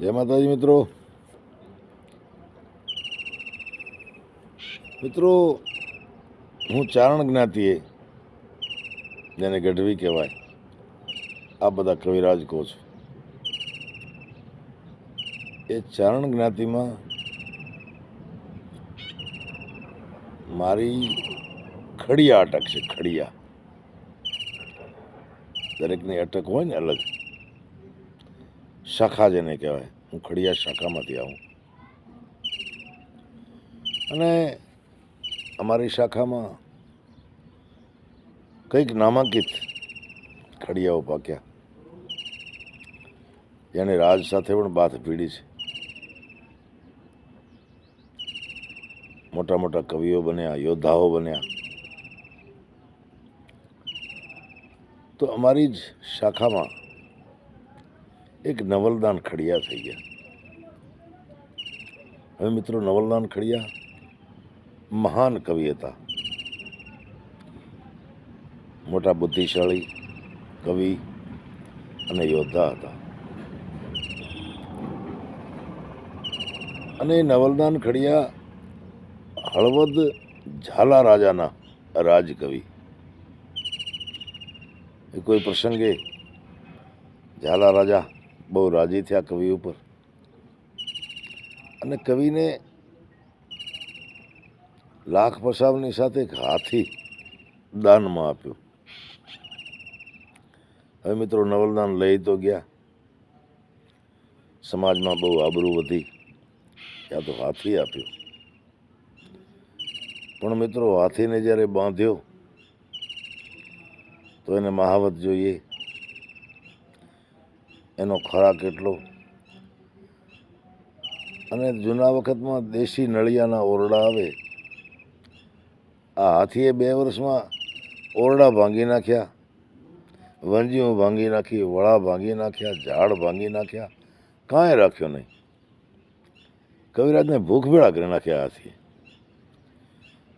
જય માતાજી, મિત્રો. મિત્રો, હું ચારણ જ્ઞાતિએ જેને ગઢવી કહેવાય, આ બધા કવિરાજ કહો છું. એ ચારણ જ્ઞાતિમાં મારી ખડિયા અટક છે ખડિયા. દરેકની અટક હોય ને અલગ. શાખા જેને કહેવાય. હું ખડિયા શાખામાંથી આવું. અને અમારી શાખામાં કંઈક નામાંકિત ખડિયાઓ પાક્યા. જેને રાજ સાથે પણ બાથ ભીડી છે. મોટા મોટા કવિઓ બન્યા, યોદ્ધાઓ બન્યા. તો અમારી જ શાખામાં એક નવલદાન ખડિયા થઈ ગયા. હવે મિત્રો નવલદાન ખડિયા મહાન કવિ હતા. મોટા બુદ્ધિશાળી કવિ અને યોદ્ધા હતા. અને નવલદાન ખડિયા હળવદ ઝાલા રાજાના રાજકવિ. એ કોઈ પ્રસંગે ઝાલા રાજા બહુ રાજી થયા કવિ ઉપર. અને કવિને લાખ પસાવની સાથે એક હાથી દાનમાં આપ્યો. હવે મિત્રો નવલદાન લઈ તો ગયા. સમાજમાં બહુ આબરૂ વધી. ત્યાં તો હાથી આપ્યો. પણ મિત્રો હાથીને જ્યારે બાંધ્યો, તો એને મહાવત જોઈએ. એનો ખોરાક એટલો. અને જૂના વખતમાં દેશી નળિયાના ઓરડા આવે. આ હાથીએ બે વર્ષમાં ઓરડા ભાંગી નાખ્યા. વંજીઓ ભાંગી નાખી વળા ભાંગી નાખ્યા, ઝાડ ભાંગી નાખ્યા. કાંઈ રાખ્યો નહીં. કવિરાજને ભૂખ ભેળા કરી નાખ્યા હાથીએ.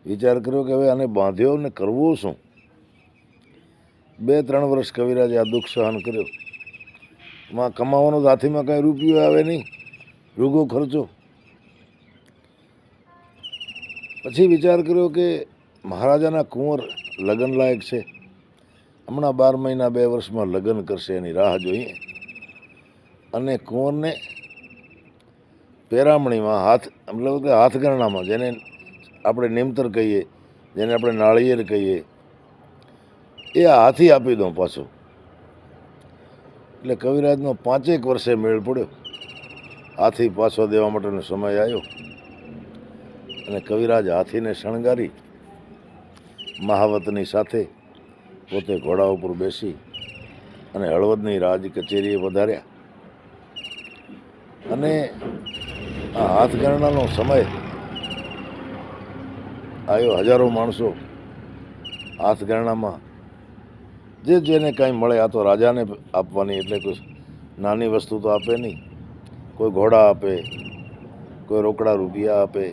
વિચાર કર્યો કે હવે આને બાંધ્યો ને કરવું શું? બે ત્રણ વર્ષ કવિરાજે આ દુઃખ સહન કર્યો. માં કમાવાનો તો હાથીમાં કાંઈ રૂપિયો આવે નહીં. રૂગો ખર્ચો. પછી વિચાર કર્યો કે મહારાજાના કુંવર લગ્ન લાયક છે. હમણાં બાર મહિના બે વર્ષમાં લગ્ન કરશે એની રાહ જોઈએ. અને કુંવરને પેરામણીમાં હાથ, મતલબ કે હાથગરણામાં, જેને આપણે નિમતર કહીએ, જેને આપણે નાળિયેર કહીએ, એ હાથી આપી દઉં પાછો. એટલે કવિરાજનો પાંચેક વર્ષે મેળ પડ્યો. હાથી પાછો દેવા માટેનો સમય આવ્યો. અને કવિરાજ હાથીને શણગારી મહાવતની સાથે પોતે ઘોડા ઉપર બેસી અને હળવદની રાજ કચેરીએ વધાર્યા અને આ હાથગણનાનો સમય આવ્યો. હજારો માણસો હાથગણનામાં જે જેને કાંઈ મળે, આ તો રાજાને આપવાની, એટલે કોઈ નાની વસ્તુ તો આપે નહીં. કોઈ ઘોડા આપે, કોઈ રોકડા રૂપિયા આપે.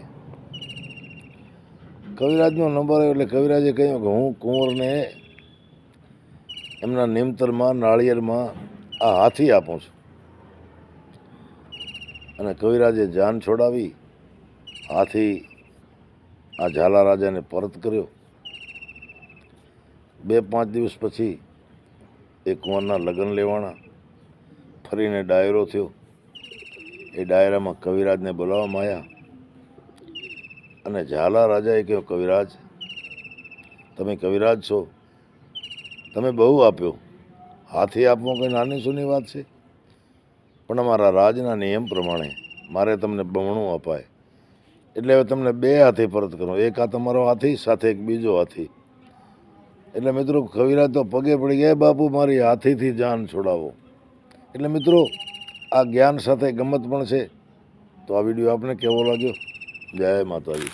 કવિરાજનો નંબર એટલે કવિરાજે કહ્યું કે હું કુંવરને એમના નિમતરમાં, નાળિયેરમાં આ હાથી આપું છું. અને કવિરાજે જાન છોડાવી, હાથી આ ઝાલા રાજાને પરત કર્યો. બે પાંચ દિવસ પછી એ કુંવરના લગ્ન લેવાના. ફરીને ડાયરો થયો. એ ડાયરામાં કવિરાજને બોલાવવામાં આવ્યા અને ઝાલા રાજાએ કહ્યું, કવિરાજ, તમે કવિરાજ છો. તમે બહુ આપ્યો. હાથી આપવો કંઈ નાની સૂની વાત છે? પણ અમારા રાજના નિયમ પ્રમાણે મારે તમને બમણું અપાય. એટલે હવે તમને બે હાથી પરત કરો. એક આ તમારો હાથી, સાથે એક બીજો હાથી. એટલે મિત્રો કવિરા તો પગે પડી ગયા, "એ બાપુ, મારી હાથીથી જાન છોડાવો. એટલે મિત્રો, આ જ્ઞાન સાથે ગમત પણ છે. તો આ વીડિયો આપને કેવો લાગ્યો? જય માતાજી.